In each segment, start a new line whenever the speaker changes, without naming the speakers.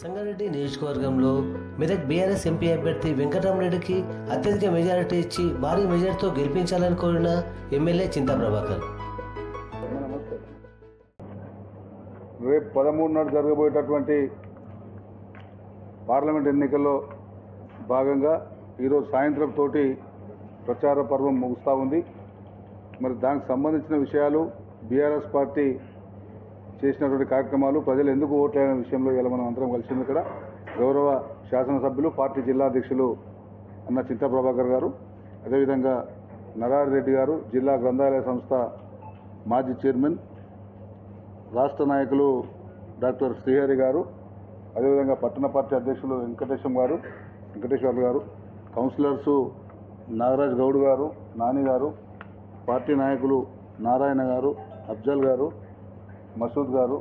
సంగారెడ్డి నియోజకవర్గంలో Medak BRS MP అభ్యర్థి వెంకటరామరెడ్డికి అత్యధిక మెజారిటీ ఇచ్చి భారీ మెజారిటీతో గెలిపించాలని కోరిన ఎమ్మెల్యే చింతా ప్రభాకర్
రేపు పదమూడు నాడు జరగబోయేటటువంటి పార్లమెంట్ ఎన్నికల్లో భాగంగా ఈరోజు సాయంత్రం తోటి ప్రచార పర్వం ముగుస్తూ ఉంది. మరి దానికి సంబంధించిన విషయాలు బీఆర్ఎస్ పార్టీ చేసినటువంటి కార్యక్రమాలు ప్రజలు ఎందుకు ఓట్లైన విషయంలో ఇలా మనం అందరం కలిసింది ఇక్కడ. గౌరవ శాసనసభ్యులు పార్టీ జిల్లా అధ్యక్షులు అన్న చింతా ప్రభాకర్ గారు అదేవిధంగా నరారెడ్డి గారు జిల్లా గ్రంథాలయ సంస్థ మాజీ చైర్మన్ రాష్ట్ర నాయకులు డాక్టర్ శ్రీహరి గారు అదేవిధంగా పట్టణ పార్టీ అధ్యక్షులు వెంకటేశం గారు వెంకటేశ్వర్లు గారు కౌన్సిలర్సు నాగరాజ్ గౌడ్ గారు నాని గారు పార్టీ నాయకులు నారాయణ గారు అఫ్జల్ గారు మసూద్ గారు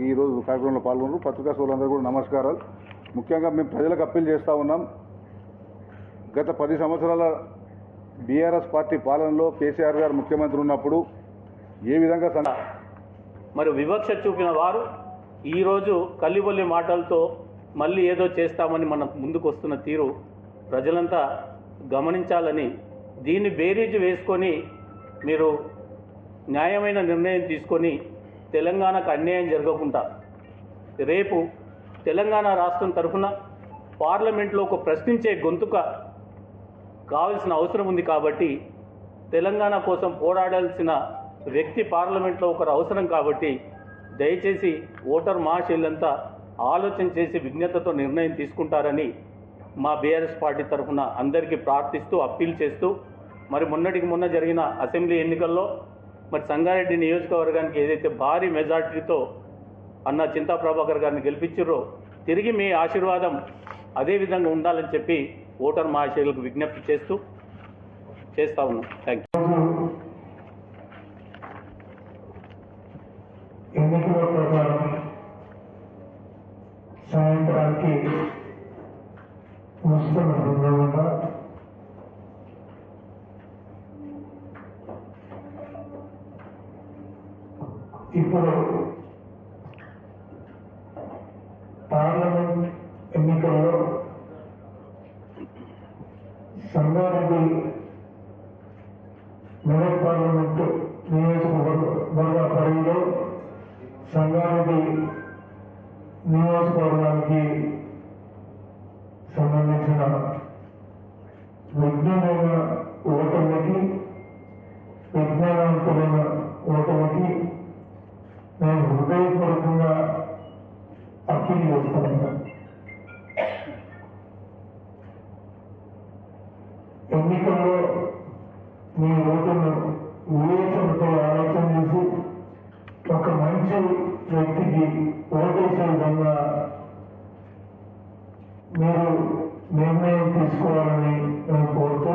ఈరోజు కార్యక్రమంలో పాల్గొన్నారు. పత్రికా సోదరులందరూ కూడా నమస్కారాలు. ముఖ్యంగా మేము ప్రజలకు అప్పీల్ చేస్తూ ఉన్నాం. గత పది సంవత్సరాల బీఆర్ఎస్ పార్టీ పాలనలో కేసీఆర్ గారు ముఖ్యమంత్రి ఉన్నప్పుడు ఏ విధంగా సం-
మరి వివక్ష చూపిన వారు ఈరోజు కల్లిబొల్లి మాటలతో మళ్ళీ ఏదో చేస్తామని మన ముందుకు వస్తున్న తీరు ప్రజలంతా గమనించాలని దీన్ని బేరీజు వేసుకొని మీరు న్యాయమైన నిర్ణయం తీసుకొని తెలంగాణకు అన్యాయం జరగకుండా రేపు తెలంగాణ రాష్ట్రం తరఫున పార్లమెంట్లో ఒక ప్రశ్నించే గొంతుక కావాల్సిన అవసరం ఉంది కాబట్టి తెలంగాణ కోసం పోరాడాల్సిన వ్యక్తి పార్లమెంట్లో ఒకరు అవసరం కాబట్టి దయచేసి ఓటర్ మహాశైలంతా ఆలోచన చేసి విజ్ఞతతో నిర్ణయం తీసుకుంటారని మా బీఆర్ఎస్ పార్టీ తరఫున అందరికీ ప్రార్థిస్తూ అప్పీల్ చేస్తూ మరి మొన్నటికి మొన్న జరిగిన అసెంబ్లీ ఎన్నికల్లో మరి సంగారెడ్డి నియోజకవర్గానికి ఏదైతే భారీ మెజార్టీతో అన్న చింతా ప్రభాకర్ గారిని గెలిపించారో తిరిగి మీ ఆశీర్వాదం అదే విధంగా ఉండాలని చెప్పి ఓటర్ మహాశయులకు విజ్ఞప్తి చేస్తూ చేస్తా ఉన్నాం. థ్యాంక్ యూ
సాయంత్రానికి వస్తున్న సందర్భంగా ఇప్పుడు పార్లమెంట్ ఎన్నికల్లో సంగారెడ్డి మెదక్ పార్లమెంట్ నియోజకవర్గ పరిధిలో సంగారెడ్డి నియోజకవర్గానికి ఎన్నికల్లో మీ ఓటును వివేచనతో ఆలోచన చేసి ఒక మంచి వ్యక్తికి ఓటేసే విధంగా మీరు నిర్ణయం తీసుకోవాలని నేను కోరుతూ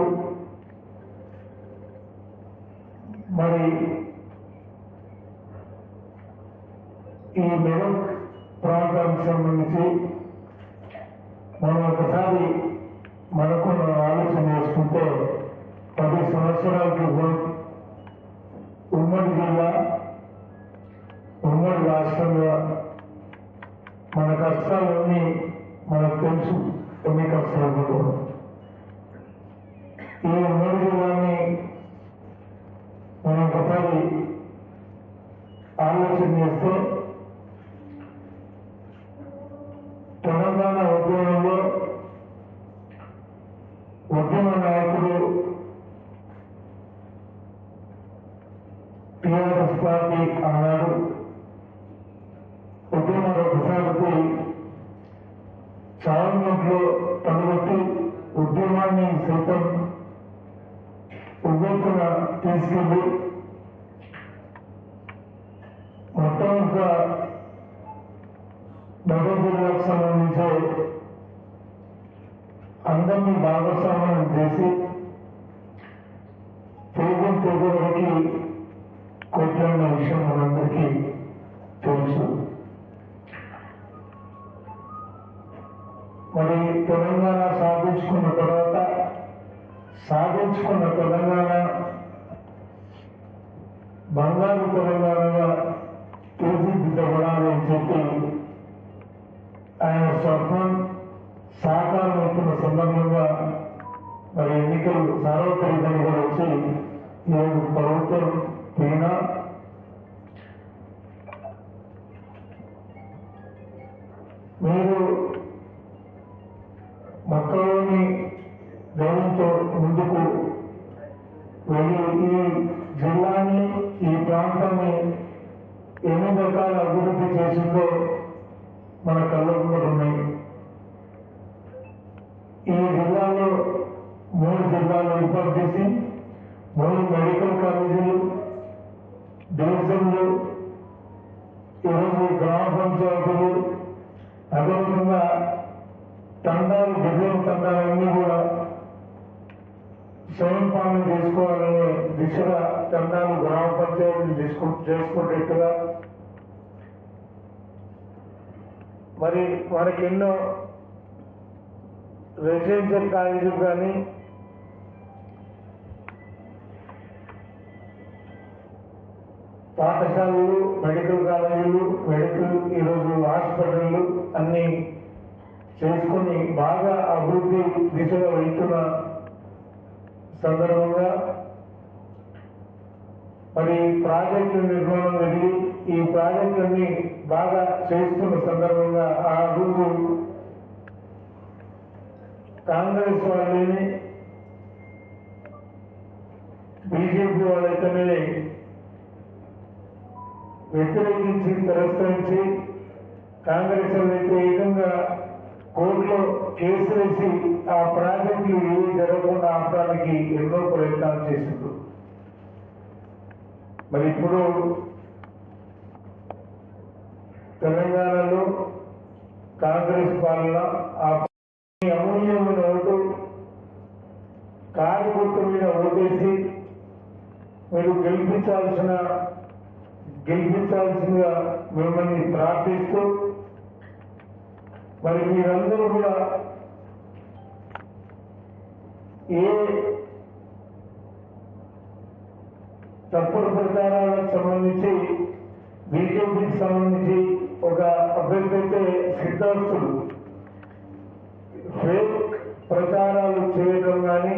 మరి ఈ మెదక్ ప్రాంతానికి సంబంధించి మనం ఒకసారి మనకు మనం ఆలోచన చేసుకుంటే పది సంవత్సరాల క్రితం ఉమ్మడి జిల్లా ఉమ్మడి రాష్ట్రంలో మన కష్టాలన్నీ మనకు తెలుసు ఎన్ని కష్టాలు కూడా. ఈ ఉమ్మడి జిల్లాని మనం ఒకసారి ఆలోచన చేస్తే తెలంగాణ ఉద్యమంలో ఉద్యమ నాయకుడు టీఆర్ఎస్ పార్టీ ఆనాడు ఉవ్వెత్తున తీసుకెళ్ళి మొత్తం ఒక మెదక్ జిల్లాకు సంబంధించి అందరినీ భాగస్వామ్యం చేసి తెలుగు తెలుగులకి కొట్లాడిన విషయం మనందరికీ తెలుసు. మరి తెలంగాణ సాధించుకున్న తర్వాత సాధించుకున్న తెలంగాణ బంగారు తెలంగాణగా తీర్చిదిద్దబడాలని చెప్పి ఆయన స్వప్నం సాకారం అవుతున్న సందర్భంగా మరి ఎన్నికలు సార్వత్రికంగా వచ్చి ఈరోజు ప్రభుత్వం ఈ జిల్లాని ఈ ప్రాంతాన్ని ఎన్ని రకాల అభివృద్ధి చేసిందో మన కళ్ళ ఉన్నాయి. ఈ జిల్లాలో మూడు జిల్లాలు ఏర్పాటు చేసి మూడు మెడికల్ కాలేజీలు డివిజన్లు ఈరోజు గ్రామ పంచాయతీలు అదేవిధంగా తండాలు డిజైన్ తండాలన్నీ కూడా స్వయం పాలన చేసుకోవాలనే దిశగా చందాలు గ్రామ పంచాయతీలు తీసుకు చేసుకునేట్టుగా మరి మనకి ఎన్నో రెసిడెన్షియల్ కాలేజీలు కానీ పాఠశాలలు మెడికల్ కాలేజీలు మెడికల్ ఈరోజు హాస్పిటళ్ళు అన్ని చేసుకుని బాగా అభివృద్ధి దిశగా వెళ్తున్న సందర్భంగా మరి ప్రాజెక్టు నిర్మాణం జరిగి ఈ ప్రాజెక్టులన్నీ బాగా చేస్తున్న సందర్భంగా ఆ రోజు కాంగ్రెస్ వాళ్ళని బీజేపీ వాళ్ళైతేనే వ్యతిరేకించి తిరస్కరించి కాంగ్రెస్ వాళ్ళైతే ఏకంగా కోర్టులో కేసు వేసి ఆ ప్రాజెక్టులు ఏవి జరగకుండా ఆపడానికి ఎన్నో ప్రయత్నాలు చేసిండ్రు. మరి ఇప్పుడు తెలంగాణలో కాంగ్రెస్ పాలన ఆ అమూల్యమైన ఓటు కార్యకర్త మీద ఓటేసి మీరు గెలిపించాల్సిన గెలిపించాల్సిందిగా మిమ్మల్ని ప్రార్థిస్తూ మరి మీరందరూ కూడా ఏ తప్పుడు ప్రచారాలకు సంబంధించి బీజేపీకి సంబంధించి ఒక అభ్యర్థి అయితే సిద్ధార్థుడు. ఫేక్ ప్రచారాలు చేయడం కానీ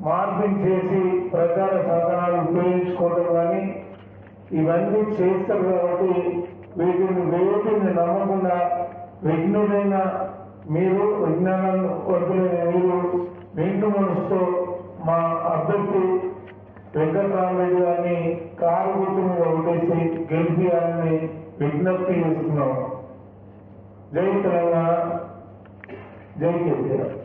మార్పింగ్ చేసి ప్రచార సాధనాలు ఉపయోగించుకోవడం కానీ ఇవన్నీ చేస్తారు కాబట్టి వీటిని వేటిని నమ్మకుండా విఘ్నులైన మీరు విజ్ఞానం వంతులైన మీరు నిండు మనసుతో మా అభ్యర్థి వెంకటరామరెడ్డి గారిని కారు గుర్తు మీద ఓటేసి గెలిపియాలని విజ్ఞప్తి చేస్తున్నాము జై తెలంగాణ. జై కేసీఆర్.